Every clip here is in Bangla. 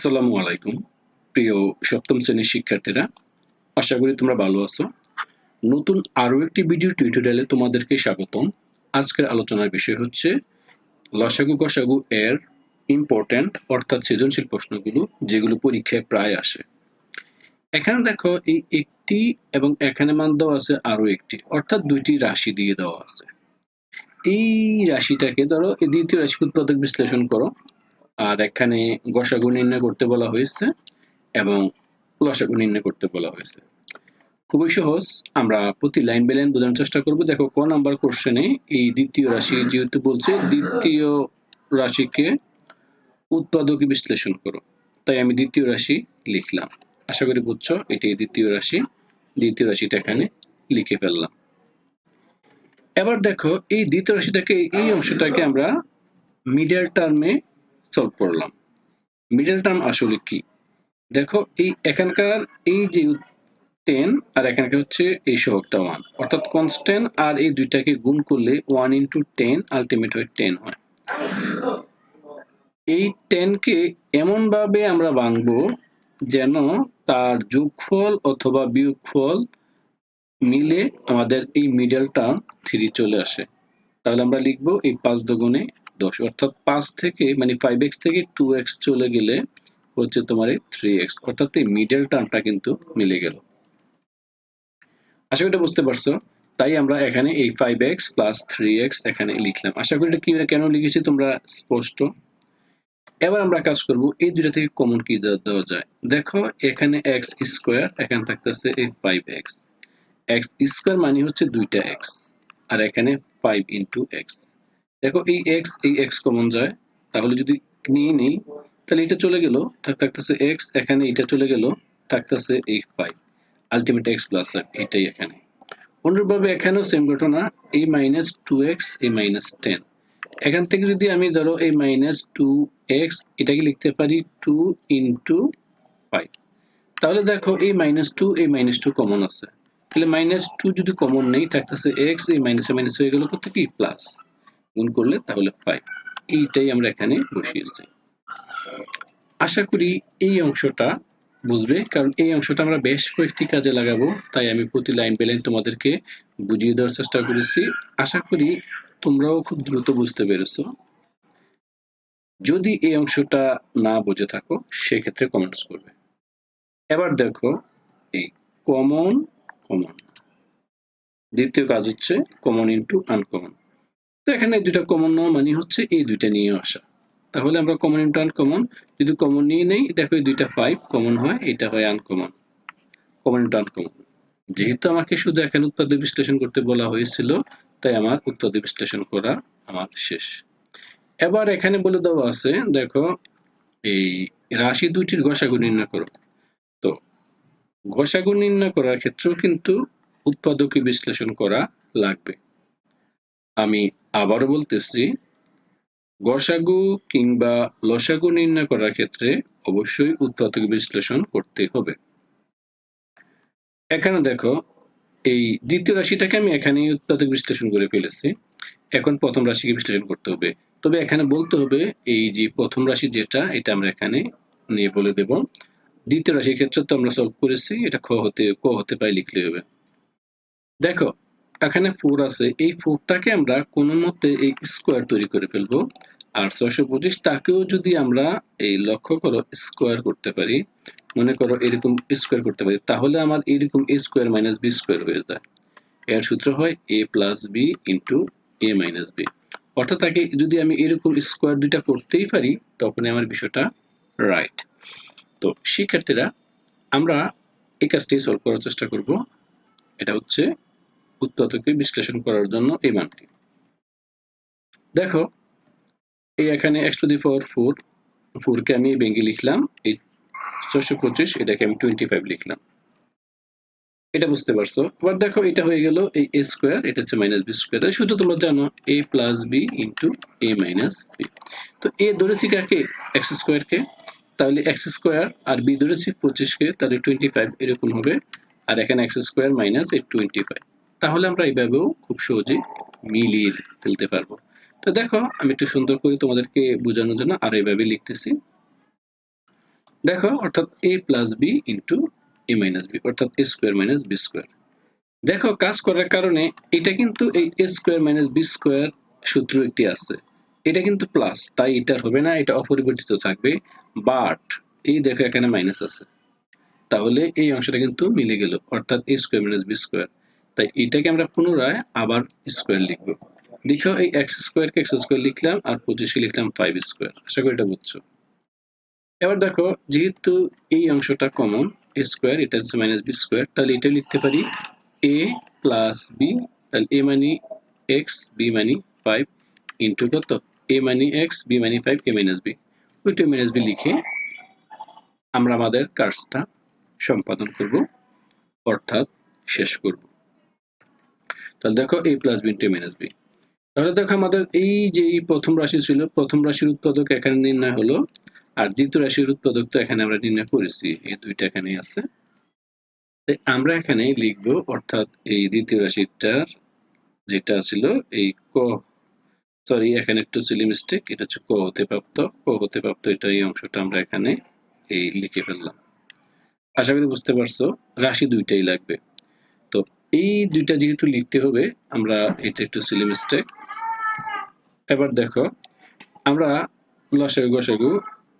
আসসালামু আলাইকুম। প্রিয় সপ্তম শ্রেণির শিক্ষার্থীরা, আশা করি তোমরা ভালো আছো। নতুন আরও একটি ভিডিও টিউটোরিয়ালে তোমাদেরকে স্বাগতম। আজকের আলোচনার বিষয় হচ্ছে, লসাগু গসাগু এর ইম্পর্ট্যান্ট অর্থাৎ সৃজনশীল প্রশ্নগুলো, যেগুলো পরীক্ষায় প্রায় আসে। এখানে দেখো, এই একটি এবং এখানে মান দেওয়া আছে আরও একটি, অর্থাৎ দুইটি রাশি দিয়ে দেওয়া আছে। এই রাশিটাকে ধরো, এই দ্বিতীয় রাশি উৎপাদক বিশ্লেষণ করো। আর এখানে গসাগু নির্ণয় করতে বলা হয়েছে এবং লসাগু নির্ণয় করতে বলা হয়েছে। খুবই সহজ, আমরা প্রতি লাইন বাই লাইন বোঝানোর চেষ্টা করব। দেখো, ক নাম্বার কোশ্চেনে এই দ্বিতীয় রাশি যেহেতু বলছে, দ্বিতীয় রাশিকে উৎপাদকে বিশ্লেষণ করো। তাই আমি দ্বিতীয় রাশি লিখলাম। আশা করি বুঝছ এটি দ্বিতীয় রাশি। দ্বিতীয় রাশিটা এখানে লিখে ফেললাম। এবার দেখো, এই দ্বিতীয় রাশিটাকে, এই অংশটাকে আমরা মিডিয়াল টার্মে সলভ করলাম। মিডল টার্ম আসলে কি? দেখো, এই এখানকার এই যে টেন আর এখানকার হচ্ছে এই সহগটা ওয়ান অর্থাৎ কনস্ট্যান্ট আর এই দুইটাকে গুণ করলে ওয়ান ইন্টু টেন আলটিমেট হয় টেন হয়। এই টেনকে এমনভাবে আমরা ভাঙবো যেন তার যোগফল অথবা বিয়োগফল মিলে আমাদের এই মিডল টার্ম থ্রি চলে আসে। তাহলে আমরা লিখব এই পাঁচ দগুণে দশ, অর্থাৎ পাঁচ থেকে মানে ফাইভ এক্স থেকে টু এক্স চলে গেলে হচ্ছে তোমার থ্রি এক্স অর্থাৎ এই মিডল টার্মটা কিন্তু মিলে গেল। আশা করি এটা বুঝতে পারছ। তাই আমরা এখানে এই five x plus three x এখানে লিখলাম। আশা করি এটা কি কেন লিখেছি তোমরা স্পষ্ট। এবার আমরা কাজ করব এই দুইটা থেকে কমন কি দেওয়া যায়। দেখো, এখানে এক্স স্কোয়ার এখানে থাকতেছে এই ফাইভ এক্স এক্স স্কোয়ার মানে হচ্ছে দুইটা এক্স আর এখানে ফাইভ ইন্টু এক্স দেখো এই এক্স এই এক্স কমন যায়, তাহলে যদি নিয়ে নিই, তাহলে এটা চলে গেল থাকতেছে এক্স এখানে এটা চলে গেল, থাকতেছে এই ফাইভ আলটিমেট এক্স প্লাস এটাই এখানে। অনুরূপভাবে এখানেও সেম ঘটনা, এই মাইনাস টু এক্স এই মাইনাস টেন এখান থেকে যদি আমি ধরো এই মাইনাস টু এক্স এটাকে লিখতে পারি টু ইন্টু ফাইভ তাহলে দেখো এই মাইনাস টু এই মাইনাস টু কমন আছে। তাহলে মাইনাস টু যদি কমন নেই, থাকতেছে এক্স এই মাইনাসে মাইনাস হয়ে গেল কত কি? প্লাস গুণ করলে তাহলে ফাইভ এইটাই আমরা এখানে বসিয়েছি। আশা করি এই অংশটা বুঝবে, কারণ এই অংশটা আমরা বেশ কয়েকটি কাজে লাগাবো, তাই আমি প্রতি লাইন বাই তোমাদেরকে বুঝিয়ে দেওয়ার চেষ্টা করেছি। আশা করি তোমরাও খুব দ্রুত বুঝতে পেরেছ। যদি এই অংশটা না বুঝে থাকো, সেক্ষেত্রে কমেন্টস করবে। এবার দেখো, এই কমন কমন দ্বিতীয় কাজ হচ্ছে কমন ইন্টু আনকমন এখানে দুইটা কমন নেওয়া মানে হচ্ছে এই দুইটা নিয়ে আসা। তাহলে আমরা কমন ইন্টু আনকমন যদি কমন নিয়ে নেই দেখো এই দুইটা ফাইভ কমন হয়, এটা হয় আনকমন কমন ইন্টু আনকমন যেহেতু আমাকে শুধু এখানে উৎপাদ্য বিশ্লেষণ করতে বলা হয়েছিল, তাই আমার উৎপাদ্য বিশ্লেষণ করা আমার শেষ। এবার এখানে বলে দেওয়া আছে, দেখো, এই রাশি দুইটির ঘষাগু নির্ণয় করো। তো ঘষাগু নির্ণয় করার ক্ষেত্রেও কিন্তু উৎপাদকে বিশ্লেষণ করা লাগবে। আমি আবারও বলতেছি, গসাগু কিংবা লসাগু নির্ণয় করার ক্ষেত্রে অবশ্যই উৎপাদক বিশ্লেষণ করতে হবে। এখানে দেখো, এই দ্বিতীয় রাশিটাকে আমি এখানেই উৎপাদক বিশ্লেষণ করে ফেলেছি। এখন প্রথম রাশিকে বিশ্লেষণ করতে হবে। তবে এখানে বলতে হবে, এই যে প্রথম রাশি যেটা, এটা আমরা এখানে নিয়ে বলে দেব। দ্বিতীয় রাশির ক্ষেত্রে তো আমরা সলভ করেছি, এটা খ হতে, ক হতে পাই লিখলে হবে। দেখো এখানে ফোর আছে। এই ফোরটাকে আমরা কোনো মতে এই স্কোয়ার তৈরি করে ফেলব। আর ছয়শো পঁচিশ তাকেও যদি আমরা এই লক্ষ্য করো স্কোয়ার করতে পারি, মনে করো এরকম স্কোয়ার করতে পারি, তাহলে আমার এরকম a square minus b square হয়ে যায়। এর সূত্র হয় a plus b into a minus b অর্থাৎ তাকে যদি আমি এরকম স্কোয়ার দুইটা করতেই পারি তখন আমার বিষয়টা রাইট তো শিক্ষার্থীরা, আমরা এই কাজটি সলভ করার চেষ্টা করব। এটা হচ্ছে উৎপাদকে বিশ্লেষণ করার জন্য এই মানটি। দেখো, এই এখানে x to the four four ফোরকে আমি ভেঙে লিখলাম, এই ছশো পঁচিশ, এটাকে আমি টোয়েন্টি ফাইভ লিখলাম। এটা বুঝতে পারছ? এবার দেখো, এটা হয়ে গেল এই এ স্কোয়ার এটা হচ্ছে মাইনাস বি স্কোয়ার তাহলে শুধু তোমরা জানো a plus b into a minus b তো এ ধরেছি কাকে? এক্স স্কোয়ারকে তাহলে এক্স স্কোয়ার আর বি ধরেছি পঁচিশকে তাহলে টোয়েন্টি ফাইভ এরকম হবে। আর এখানে এক্স স্কোয়ার মাইনাস এই টোয়েন্টি ফাইভ তাহলে আমরা এইভাবেও খুব সহজেই মিলিয়ে ফেলতে পারব। তো দেখো, আমি একটু সুন্দর করে তোমাদেরকে বোঝানোর জন্য আর এইভাবে লিখতেছি। দেখো, অর্থাৎ a plus b into a minus b অর্থাৎ a square minus b square দেখো, কাজ করার কারণে এটা কিন্তু এই a square minus b square সূত্র একটি আছে। এটা কিন্তু প্লাস তাই এটা হবে না, এটা অপরিবর্তিত থাকবে। বাট এই দেখো এখানে মাইনাস আছে। তাহলে এই অংশটা কিন্তু মিলে গেল, অর্থাৎ a square minus b square তাই এটাকে আমরা পুনরায় আবার স্কোয়ার লিখব। দেখো এই এক্স স্কোয়ারকে এক্স স্কোয়ার লিখলাম আর পঁচিশে লিখলাম ফাইভ স্কোয়ার আশা করি এটা বুঝছ। এবার দেখো, যেহেতু এই অংশটা কমন এ স্কোয়ার এটা হচ্ছে মাইনাস বি স্কোয়ার তাহলে এটা লিখতে পারি এ প্লাস বি তাহলে এ মানি এক্স বি মানি ফাইভ ইন্টু কত? এ মানি এক্স বি মানি ফাইভ এ মাইনাস বি ওই টু মাইনাস বি লিখে আমরা আমাদের কাজটা সম্পাদন করব, অর্থাৎ শেষ করব। তাহলে দেখো a plus b into minus b তাহলে দেখো আমাদের এই যে এই প্রথম রাশি ছিল, প্রথম রাশির উৎপাদক এখানে নির্ণয় হলো, আর দ্বিতীয় রাশির উৎপাদক তো এখানে আমরা নির্ণয় করেছি, এই দুইটা এখানে আছে। আমরা এখানে লিখব, অর্থাৎ এই দ্বিতীয় রাশিটার যেটা ছিল, এই ক সরি এখানে একটু ছিল মিস্টেক এটা হচ্ছে ক হতে প্রাপ্ত, ক হতে প্রাপ্ত এটা এই অংশটা আমরা এখানে এই লিখে ফেললাম। আশা করি বুঝতে পারছ, রাশি দুইটাই লাগবে। এই দুইটা যেহেতু লিখতে হবে, আমরা এটা একটু ছিল মিস্টেক এবার দেখো, আমরা লসাগু, গসাগু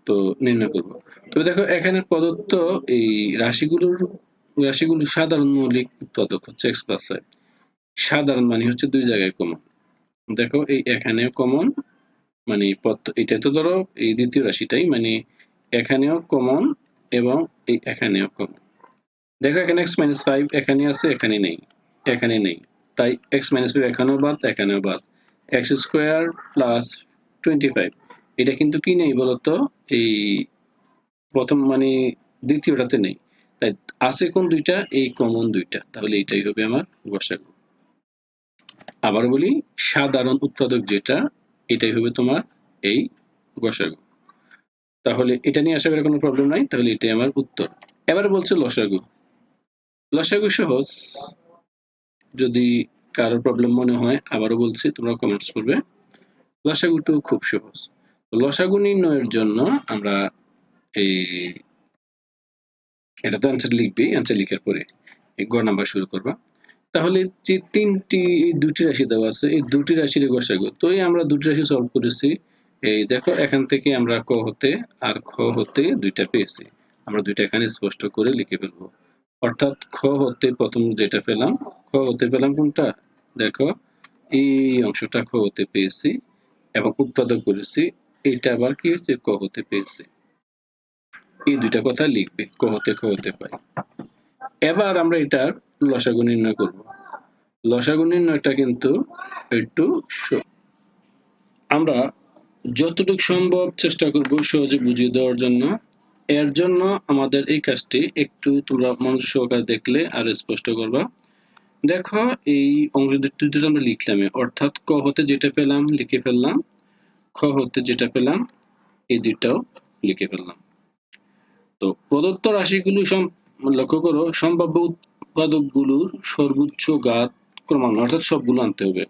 তো নির্ণয় করব। তবে দেখো, এখানে প্রদত্ত এই রাশিগুলোর রাশিগুলোর সাধারণ মৌলিক উৎপাদক হচ্ছে এক্স প্লাস ওয়াই সাধারণ মানে হচ্ছে দুই জায়গায় কমন দেখো, এই এখানেও কমন মানে এটা তো ধরো এই দ্বিতীয় রাশিটাই মানে এখানেও কমন এবং এই এখানেও কমন দেখো, এখানে এক্স মাইনাস ফাইভ এখানে আছে, এখানে নেই এখানে নেই। তাই এক্স মাইনাস ফাইভ এখানেও বাদ এখানেও বাদ। X square plus twenty five এটা কিন্তু কি নেই বলতো? এই প্রথম মানে দ্বিতীয়টাতে নেই। তাই আছে কোন দুইটা? এই কমন দুইটা। তাহলে এইটাই হবে আমার গসাগু আবার বলি, সাধারণ উৎপাদক যেটা, এটাই হবে তোমার এই গসাগু তাহলে এটা নিয়ে আশা করি কোনো প্রবলেম নাই, তাহলে এটাই আমার উত্তর। এবার বলছে লসাগু। লসাগু সহজ যদি কারও প্রবলেম মনে হয়, আবারও বলছি, তোমরা কমেন্টস করবে। লসাগুটো খুব সহজ। লসাগু নির্ণয়ের জন্য আমরা এই, এটা তো অ্যান্সার লিখবি অ্যান্সার লিখার পরে এই গ নাম্বার শুরু করবা। তাহলে যে তিনটি, এই দুটি রাশি দেওয়া আছে, এই দুটি রাশির গোসাগু। তো এই আমরা দুটি রাশি সলভ করেছি। এই দেখো, এখান থেকে আমরা ক হতে আর খ হতে দুইটা পেয়েছি। আমরা দুইটা এখানে স্পষ্ট করে লিখে ফেলব। অর্থাৎ খ হতে প্রথম যেটা পেলাম, খ হতে পেলাম কোনটা? দেখো, এই অংশটা খ হতে পেয়েছি এবং উৎপাদক করেছি এটা আবার কি হচ্ছে? ক হতে পেয়েছি। এই দুইটা কথা লিখবে, ক হতে, খ হতে পাই। এবার আমরা এটার লসাগু নির্ণয় করব। লসাগু নির্ণয়টা কিন্তু একটু আমরা যতটুকু সম্ভব চেষ্টা করব সহজে বুঝিয়ে দেওয়ার জন্য। এর জন্য আমাদের এই কাজটি একটু তোমরা মনোযোগ সহকারে দেখলে আর স্পষ্ট করবা। দেখো, এই অঙ্ক দুটো আমরা লিখলাম অর্থাৎ ক হতে যেটা পেলাম, লিখে ফেললাম। খ হতে যেটা পেলাম, এই দুইটাও লিখে ফেললাম। তো প্রদত্ত রাশিগুলো লক্ষ্য করো, সম্ভাব্য উৎপাদকগুলোর সর্বোচ্চ গাত ক্রমান্বয়, অর্থাৎ সবগুলো আনতে হবে।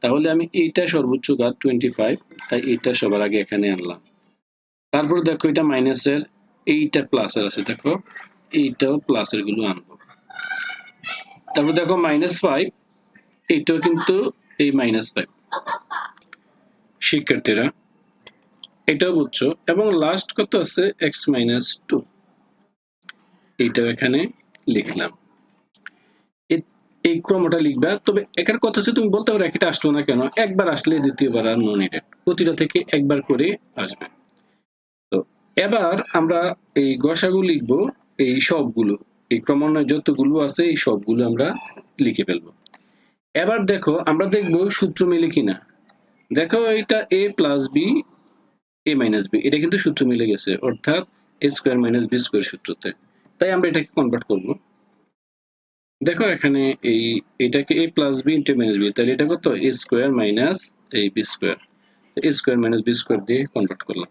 তাহলে আমি এইটা সর্বোচ্চ গাত টোয়েন্টি ফাইভ তাই এইটা সবার আগে এখানে আনলাম। তারপর দেখো এটা মাইনাসের এইটা প্লাসের আছে, দেখো। এইটাও প্লাসেরগুলো আনব। তারপর দেখো মাইনাস ফাইভ এইটাও কিন্তু এই মাইনাস ফাইভ শিক্ষার্থীরা, এটাও বুঝছ। এবং লাস্ট কত আছে? এক্স মাইনাস টু এইটাও এখানে লিখলাম। এই ক্রমটা লিখবা। তবে এখানে কথা হচ্ছে, তুমি বলতে পারো একটা আসলো না কেন? একবার আসলে দ্বিতীয়বার আর নো নিডেড প্রতিটা থেকে একবার করে আসবে। এবার আমরা এই গসাগু লিখব এই সবগুলো। এই ক্রমান্বয়ে যতগুলো আছে, এই সবগুলো আমরা লিখে ফেলব। এবার দেখো, আমরা দেখব সূত্র মিলে কিনা। দেখো, এটা a plus b a minus b এটা কিন্তু সূত্র মিলে গেছে, অর্থাৎ a square minus b square সূত্রতে। তাই আমরা এটাকে কনভার্ট করব। দেখো, এখানে এই, এটাকে a plus b into minus b তাহলে এটা কত? এ স্কোয়ার মাইনাস এই b square a square minus b square দিয়ে কনভার্ট করলাম।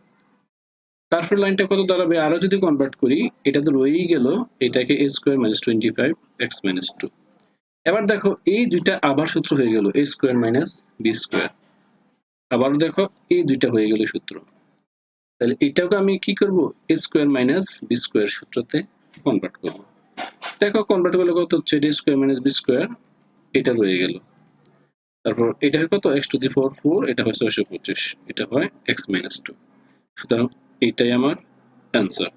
তারপর লাইনটা কত দাঁড়াবে? আরও যদি কনভার্ট করি, এটা তো রয়েই গেল, এটাকে a square minus twenty five x minus two এবার দেখো, এই দুইটা আবার সূত্র হয়ে গেল a square minus b square আবার দেখো, এই দুইটা হয়ে গেল সূত্র। তাহলে এটাকে আমি কি করব? A square minus b square সূত্রতে convert করব। দেখো কনভার্ট করলে কত হচ্ছে? D square minus b square এটা রয়ে গেল। তারপর এটা হয় কত? X to the four four এটা হয় ছয়শো পঁচিশ, এটা হয় এক্স মাইনাস টু সুতরাং এইটাই আমার অ্যান্সার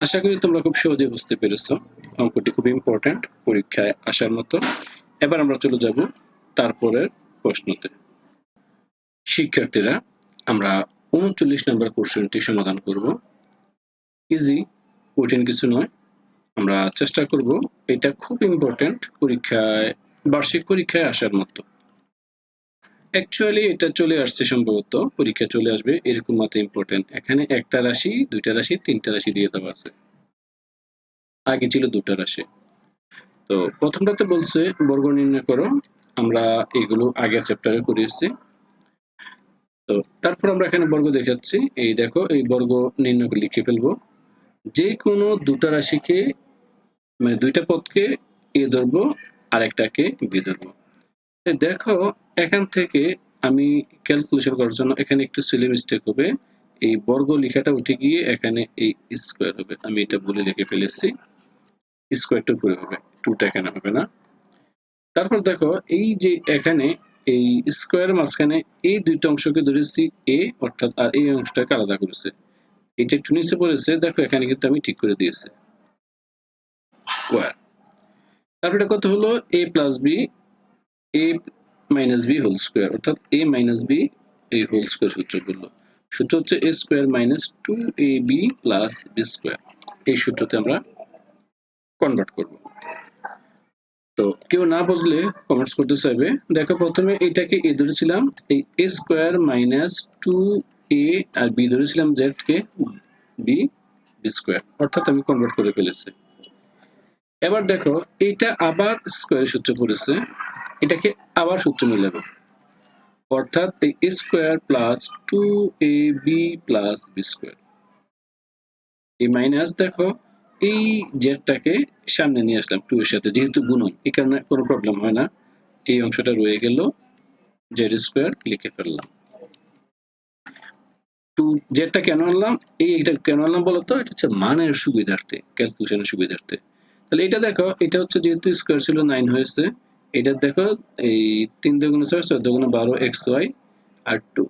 আশা করি তোমরা খুব সহজে বুঝতে পেরেছ। অঙ্কটি খুব ইম্পর্ট্যান্ট পরীক্ষায় আসার মতো। এবার আমরা চলে যাব তারপরের প্রশ্নতে। শিক্ষার্থীরা, আমরা উনচল্লিশ নম্বর কোশ্চেনটি সমাধান করব। ইজি কঠিন কিছু নয়। আমরা চেষ্টা করব এটা খুব ইম্পর্ট্যান্ট পরীক্ষায়, বার্ষিক পরীক্ষায় আসার মতো। অ্যাকচুয়ালি এটা চলে আসছে সম্ভবত। পরীক্ষা চলে আসবে এরকম মতো ইম্পর্টেন্ট এখানে একটা রাশি, দুইটা রাশি, তিনটা রাশি দিয়ে দেওয়া আছে। আগে ছিল দুটা রাশি। তো প্রথমটাতে বলছে, বর্গ নির্ণয় করো। আমরা এগুলো আগের চ্যাপ্টারে করিয়েছি তো তারপর আমরা এখানে বর্গ দেখাচ্ছি। এই দেখো, এই বর্গ নির্ণয় লিখে ফেলব। যে কোনো দুটা রাশিকে মানে দুইটা পদকে এ ধরবো আর একটাকে বি ধরবো। দেখো, এখান থেকে আমি ক্যালকুলেশন করার জন্য এখানে একটু সিলি মিস্টেক হবে। এই বর্গ লেখাটা উঠে গিয়ে এখানে এই স্কোয়ার হবে। আমি এটা বলে লিখে ফেলেছি। স্কোয়ারটা উপরে হবে। টুটা এখানে হবে না। তারপর দেখো, এই যে এখানে এই স্কোয়ার মাঝখানে এই দুইটা অংশকে ধরেছি এ অর্থাৎ আর এই অংশটাকে আলাদা করেছে। এটা একটু নিচে পড়েছে, দেখো এখানে কিন্তু আমি ঠিক করে দিয়েছি। স্কোয়ার তারপরে কত হলো? A plus b a minus b whole square অর্থাৎ এ মাইনাস বি এই হোল স্কোয়ার সূত্র করল। সূত্র হচ্ছে a square minus two a b plus b square এই সূত্রতে আমরা কনভার্ট করব। তো কেউ না বুঝলে কমেন্টস করতে চাইবে। দেখো, প্রথমে এটাকে এ ধরেছিলাম, এই a square minus two a R b ধরেছিলাম জেড কে বি বি স্কোয়ার অর্থাৎ আমি কনভার্ট করে ফেলেছি। এবার দেখো এইটা আবার স্কোয়ার সূত্র পড়েছে এটাকে আবার সূত্র মিলাবো অর্থাৎ এই square plus two a b plus b square এই মাইনাস দেখো, এই জেডটাকে সামনে নিয়ে আসলাম টু এর সাথে, যেহেতু গুণন, এই কারণে কোনো প্রবলেম হয় না। এই অংশটা রয়ে গেল জেড স্কোয়ার লিখে ফেললাম। টু জেডটা কেন আনলাম? এই এটা কেন আনলাম বলতো? এটা হচ্ছে মানের সুবিধার্থে ক্যালকুলেশনের সুবিধার্থে। তাহলে এটা দেখো, এটা হচ্ছে যেহেতু স্কোয়ার ছিল নাইন হয়েছে এটা দেখো, এই তিন দুগুণে ছয় ছয় দুগুণে বারো, এক্স, ওয়াই, আর টু।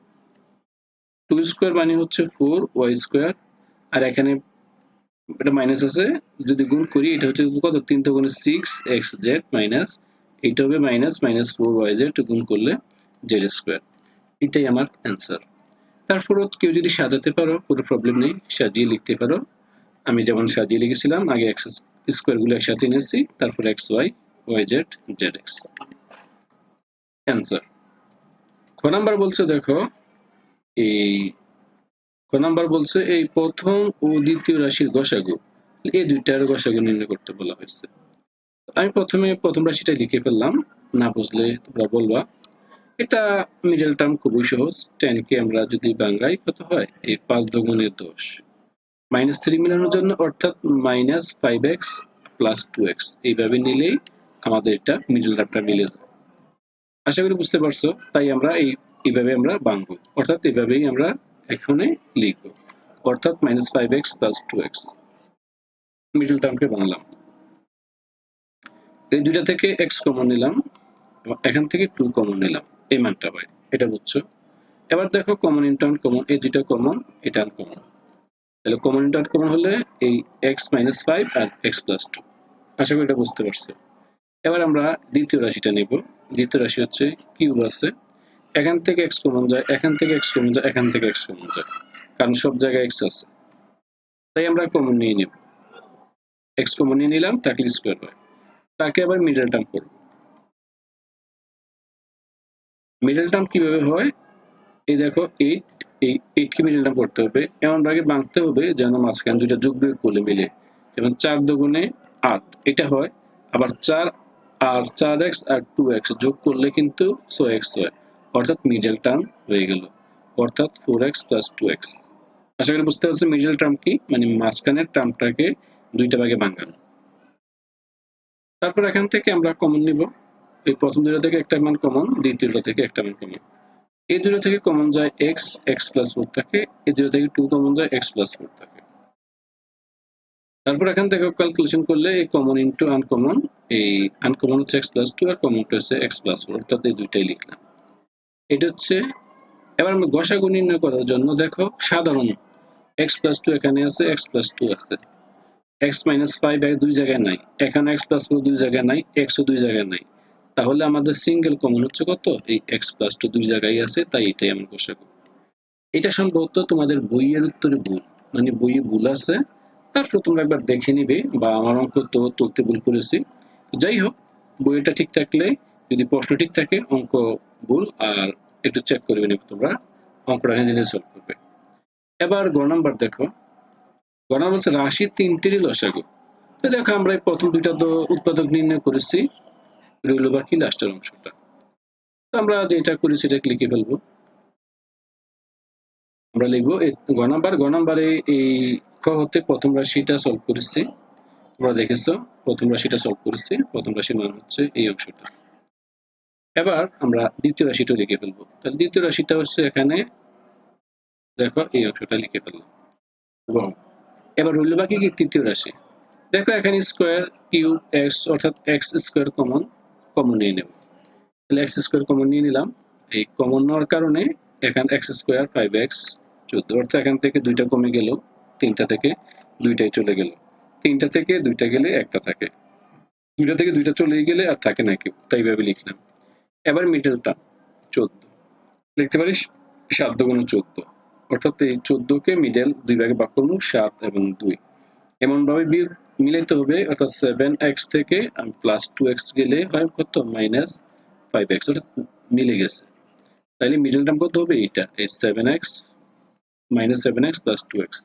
টু স্কোয়ার মানে হচ্ছে ফোর, ওয়াই স্কোয়ার। আর এখানে এটা মাইনাস আছে, যদি গুণ করি, এটা হচ্ছে কত? তিন দুগুণে সিক্স, এক্স, জেড মাইনাস, এইটা হবে minus minus four, y, z গুণ করলে জেড স্কোয়ার। এটাই আমার অ্যান্সার। তারপর কেউ যদি সাজাতে পারো, কোনো প্রবলেম নেই, সাজিয়ে লিখতে পারো। আমি যেমন সাজিয়ে লিখেছিলাম, আগে এক্স স্কোয়ারগুলো একসাথে এনেছি, তারপর x, y y z x answer. খ নাম্বার বলছে দেখো, এই ক নাম্বার বলছে এই প্রথম ও দ্বিতীয় রাশির গসাগু। এই দুইটার গসাগু নির্ণয় করতে বলা হয়েছে। আমি প্রথমে প্রথম রাশিটা লিখে ফেললাম, না বুঝলে তোমরা বলবা। এটা মিডল টার্ম খুবই সহজ টেন কে আমরা যদি বাঙ্গাই কত হয়? এই পাঁচ দগুণের দশ। মাইনাস থ্রি মিলানোর জন্য অর্থাৎ minus five x plus two x এইভাবে নিলেই আমাদের এটা মিডল টার্মটা মিলে যায় আশা করি বুঝতে পারছ, তাই আমরা এই, এইভাবে আমরা বাংবো অর্থাৎ এইভাবেই আমরা এখানে লিখব। অর্থাৎ minus five x plus two x middle টার্মকে বাংলাম এই দুইটা থেকে এক্স কমন নিলাম, এবং এখান থেকে টু কমন নিলাম। এই মানটা হয়, এটা বুঝছ? এবার দেখো কমন ইন্টার্ন কমন এই দুইটা কমন এটা কমন তাহলে কমন ইন্টার্ন কমন হলে এই এক্স মাইনাস ফাইভ আর এক্স প্লাস টু আশা করি এটা বুঝতে পারছ। এবার আমরা দ্বিতীয় রাশিটা নেব। দ্বিতীয় রাশি হচ্ছে কিউব আছে। এখান থেকে এক্স কমন যায়, এখান থেকে এক্স কমন যায়, এখান থেকে এক্স কমন যায়। কারণ সব জায়গায় এক্স আছে। তাই আমরা কমন নিয়ে নেব। এক্স কমন নিয়ে নিলাম থাকলে স্কোয়ার হয়। তাকে আবার মিডল টার্ম করব। মিডল টার্ম কীভাবে হয়? এই দেখো এইট এই এইটকে মিডল টার্ম করতে হবে। এমন ভাগে বাঁধতে হবে যেন মাঝখানে দুইটা যোগ বিয়োগ করলে মিলে। যেমন চার দুগুণে আট, এটা হয়। আবার চার আর চার এক্স আর টু এক্স যোগ করলে কিন্তু ছয় এক্স হয়। অর্থাৎ মিডল টার্ম হয়ে গেল। অর্থাৎ four x plus two x আশা করি বুঝতে পারছি মিডল টার্ম কি? মানে মাঝখানের টার্মটাকে দুইটা ভাগে ভাঙানো। তারপর এখান থেকে আমরা কমন নিব। এই প্রথম দুটো থেকে একটা মান কমন দ্বিতীয়টা থেকে একটা মান কমন এই দুটো থেকে কমন যায় এক্স এক্স প্লাস ফোর থাকে। এই দুটো থেকে টু কমন যায় এক্স প্লাস ফোর থাকে। তারপর এখান থেকে ক্যালকুলেশন করলে এই কমন ইন্টু আনকমন এই আনকমন হচ্ছে এক্স প্লাস টু আর কমনটা হচ্ছে এক্স প্লাস ফোর অর্থাৎ এই দুইটাই লিখলাম। এটা হচ্ছে, এবার আমি গসাগু নির্ণয় করার জন্য দেখো সাধারণ এক্স প্লাস টু এখানে আছে এক্স প্লাস টু আছে। এক্স মাইনাস ফাইভ দুই জায়গায় নাই, এখানে এক্স প্লাস ফোর দুই জায়গায় নাই এক্সও দুই জায়গায় নাই। তাহলে আমাদের সিঙ্গেল কমন হচ্ছে কত? এই এক্স প্লাস টু দুই জায়গায় আছে, তাই এটাই আমার গসাগু। এটা সম্ভবত তোমাদের বইয়ের উত্তরে ভুল মানে বইয়ে ভুল আছে। তারপর তোমরা একবার দেখে নিবে, বা আমার অঙ্ক তো, তুলতে ভুল করেছি। যাই হোক বইটা ঠিক থাকলে, যদি প্রশ্ন ঠিক থাকে, অঙ্ক ভুল, আর একটু চেক করে নেবে তোমরা অঙ্কটা নিজে সলভ করবে। এবার গ নাম্বার দেখো। গ নাম্বার হচ্ছে রাশি তিনটিরই লসাগু। তো দেখো, আমরা প্রথম দুইটা তো উৎপাদক নির্ণয় করেছি, রইল বাকি লাস্টের অংশটা। তো আমরা যেটা করি, সেটা লিখে ফেলব? আমরা লিখব গ নাম্বার গ নাম্বারে এই ক হতে প্রথম রাশিটা সলভ করেছি। তোমরা দেখেছ, প্রথম রাশিটা সলভ করেছি, প্রথম রাশির মান হচ্ছে এই অংশটা। এবার আমরা দ্বিতীয় রাশিটা লিখে ফেলব। তাহলে দ্বিতীয় রাশিটা হচ্ছে এখানে, দেখো এই অংশটা লিখে ফেললাম। এবং এবার রইল বাকি কি? তৃতীয় রাশি। দেখো এখানে স্কোয়ার কিউব এক্স অর্থাৎ এক্স স্কোয়ার কমন কমন নিয়ে নেব। তাহলে এক্স স্কোয়ার কমন নিয়ে নিলাম। এই কমন নেওয়ার কারণে এখানে এক্স স্কোয়ার ফাইভ এক্স চোদ্দ। অর্থাৎ এখান থেকে দুইটা কমে গেল, তিনটা থেকে দুইটাই চলে গেল। তিনটা থেকে দুইটা গেলে একটা থাকে। দুইটা থেকে দুইটা চলে গেলে আর থাকে না কেউ, তাই ভাবে লিখলাম। এবার মিডলটা চোদ্দ। লিখতে পারিস? সাত দুগুণ চোদ্দ। অর্থাৎ এই চোদ্দকে মিডল দুই ভাগে ভাগ করব, সাত এবং দুই। এমন ভাবে বিয়োগ মিলাইতে হবে, অর্থাৎ সেভেন এক্স থেকে প্লাস টু এক্স গেলে হয় কত? মাইনাস ফাইভ এক্স অর্থাৎ মিলে গেছে। তাইলে মিডল টার্ম কত হবে? এইটা, এই seven x minus seven x plus two x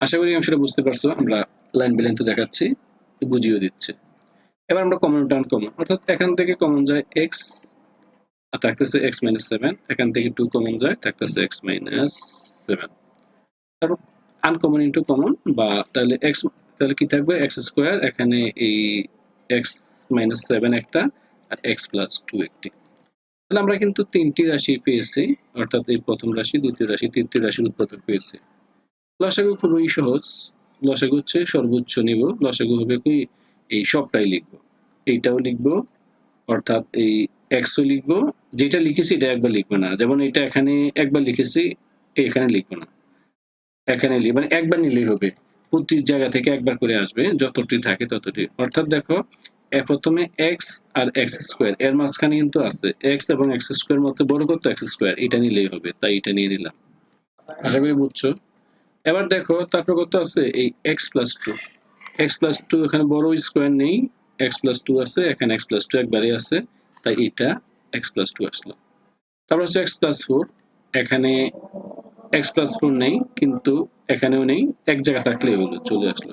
আশা করি অংশটা বুঝতে পারছ, আমরা লাইন বেলাইন তো দেখাচ্ছি বুঝিয়ে দিচ্ছে। এবার আমরা কমন টার্ম কমন অর্থাৎ এখান থেকে কমন যায় এক্স আর থাকতেছে এক্স মাইনাস সেভেন এখান থেকে টু কমন যায়, থাকতেছে এক্স মাইনাস সেভেন তারপর আনকমন ইন্টু কমন বা তাহলে এক্স তাহলে কি থাকবে? এক্স স্কোয়ার এখানে এই এক্স মাইনাস সেভেন একটা, আর এক্স প্লাস টু একটি। তাহলে আমরা কিন্তু তিনটি রাশি পেয়েছি, অর্থাৎ এই প্রথম রাশি, দ্বিতীয় রাশি, তৃতীয় রাশির উৎপাদক পেয়েছি। লসাগু খুবই সহজ। লসাগু হচ্ছে সর্বোচ্চ নিব। লসাগু হবে কি? এই সবটাই লিখব। এইটাও লিখব, অর্থাৎ এই এক্সও লিখব। যেটা লিখেছি এটা একবার লিখব না। যেমন এটা এখানে একবার লিখেছি এখানে লিখব না। এখানে লিখ মানে একবার নিলেই হবে। প্রতি জায়গা থেকে একবার করে আসবে, যতটি থাকে ততটি। অর্থাৎ দেখো প্রথমে এক্স আর এক্স স্কোয়ার এর মাঝখানে কিন্তু আছে এক্স এবং এক্স স্কোয়ার মধ্যে বড় কত এক্স স্কোয়ার এটা নিলেই হবে। তাই এটা নিয়ে নিলাম। আশা করি বুঝছ? এবার দেখো, তারপর কত আছে? এই x plus two x plus two এখানে বড় স্কোয়ার নেই। এক্স প্লাস টু আছে, এখানে এক্স প্লাস টু একবারে আছে। তাই এটা এক্স প্লাস টু আসলো। তারপর হচ্ছে এক্স প্লাস ফোর এখানে এক্স প্লাস ফোর নেই, কিন্তু এখানেও নেই। এক জায়গা থাকলেই হলো, চলে আসলো।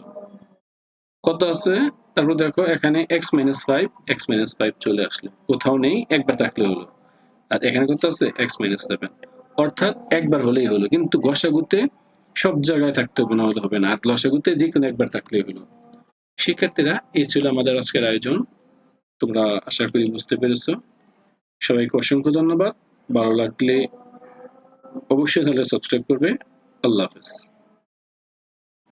কত আছে? তারপর দেখো, এখানে x minus five x minus five চলে আসলো। কোথাও নেই, একবার থাকলে হলো। আর এখানে কত আছে? এক্স মাইনাস সেভেন অর্থাৎ একবার হলেই হলো। কিন্তু গসাগুতে সব জায়গায় থাকতে হবে না হলে হবে না। আর লসাগুতে যে কোনো একবার থাকলেই হলো। শিক্ষার্থীরা, এই ছিল আমাদের আজকের আয়োজন। তোমরা আশা করি বুঝতে পেরেছ। সবাইকে অসংখ্য ধন্যবাদ। ভালো লাগলে অবশ্যই তাহলে সাবস্ক্রাইব করবে। আল্লাহ হাফেজ।